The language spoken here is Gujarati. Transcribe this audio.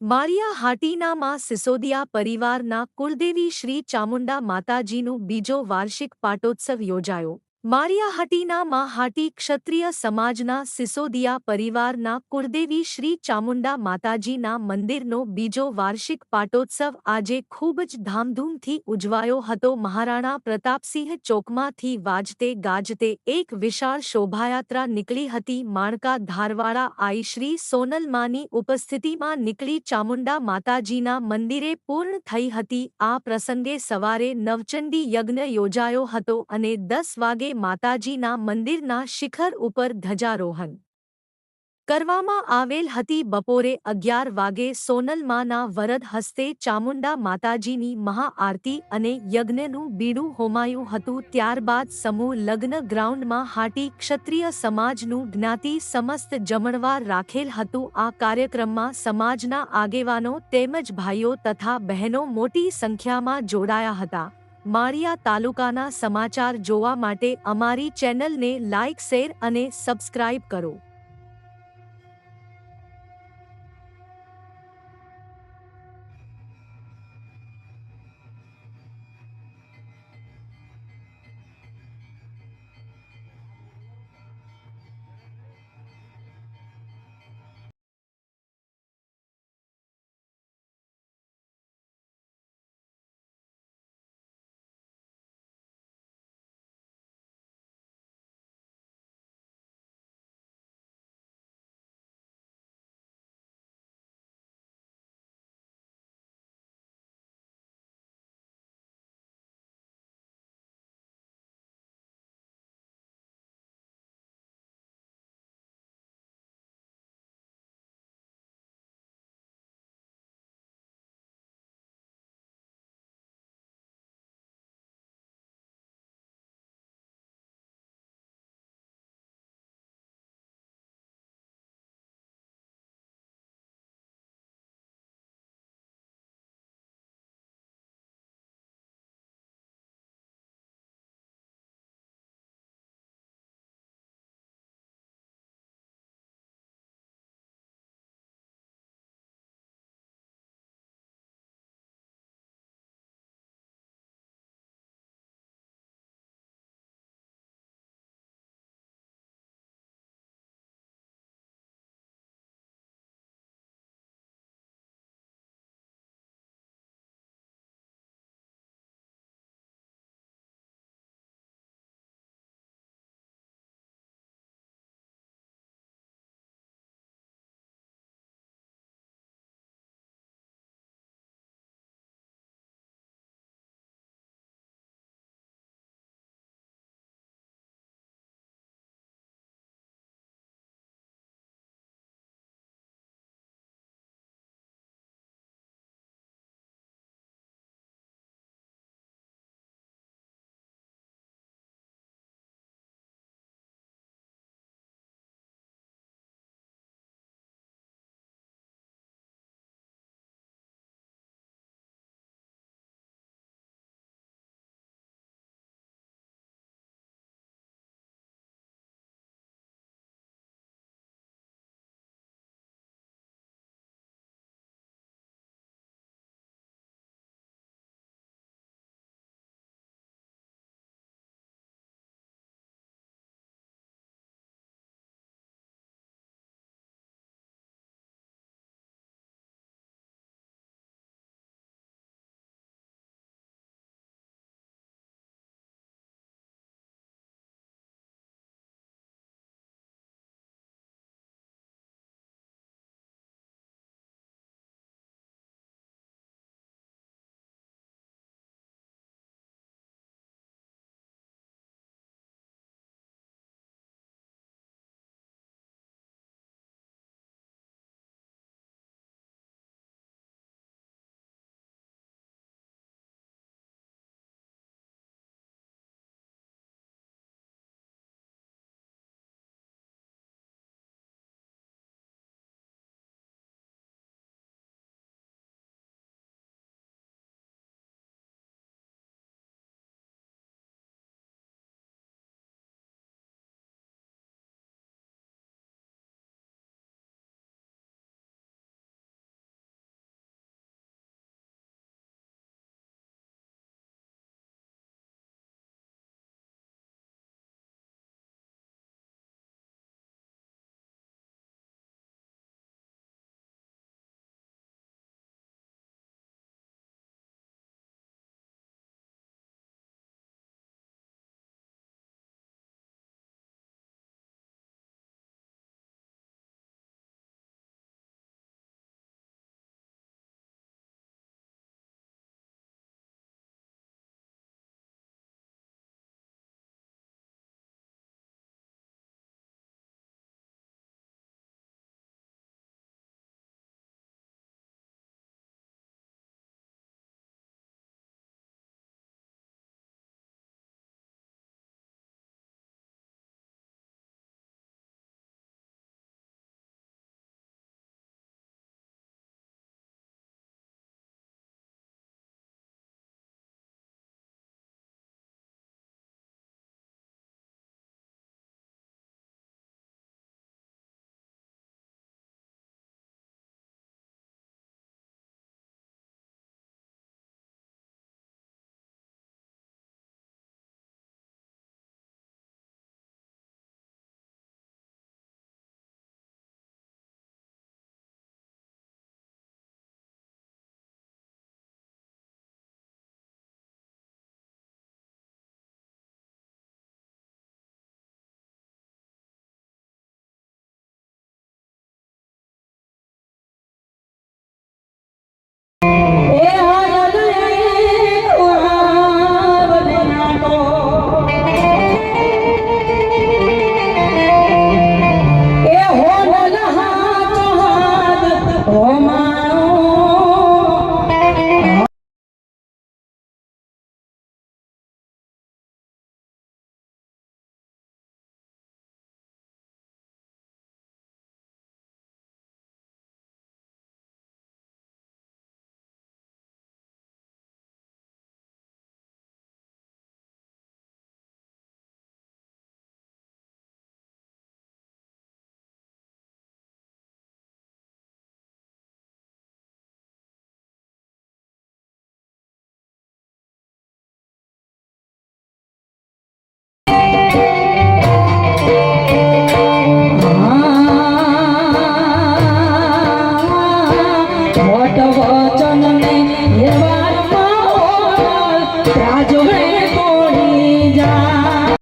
માળિયા હાટીનામાં સિસોદિયા પરિવારના કુળદેવી શ્રી ચામુંડા માતાજીનું બીજો વાર્ષિક પાટોત્સવ યોજાયો. માળિયાહાટીનામાં હાટી ક્ષત્રિય સમાજના સિસોદિયા પરિવારના કુળદેવી શ્રી ચામુંડા માતાજીના મંદિરનો બીજો વાર્ષિક પાટોત્સવ આજે ખૂબ જ ધામધૂમથી ઉજવાયો હતો. મહારાણા પ્રતાપસિંહ ચોકમાંથી વાજતે ગાજતે એક વિશાળ શોભાયાત્રા નીકળી હતી. માણકા ધારવાડા આઈ શ્રી સોનલમાની ઉપસ્થિતિમાં નીકળી ચામુંડા માતાજીના મંદિરે પૂર્ણ થઈ હતી. આ પ્રસંગે સવારે નવચંડી યજ્ઞ યોજાયો હતો અને દસ વાગે માતાજીના મંદિરના શિખર ઉપર ધજારોહણ કરવામાં આવેલ હતી બપોરે અગિયાર વાગે સોનલમાના વરદ હસ્તે ચામુંડા માતાજીની મહાઆરતી અને યજ્ઞનું બીડું હોમાયું હતું. ત્યારબાદ સમૂહ લગ્ન ગ્રાઉન્ડમાં હાટી ક્ષત્રિય સમાજનું જ્ઞાતિ સમસ્ત જમણવાર રાખેલ હતું. આ કાર્યક્રમમાં સમાજના આગેવાનો તેમજ ભાઈઓ તથા બહેનો મોટી સંખ્યામાં જોડાયા હતા. માળિયા તાલુકાના સમાચાર જોવા માટે અમારી ચેનલને લાઇક શેર અને સબસ્ક્રાઇબ કરો.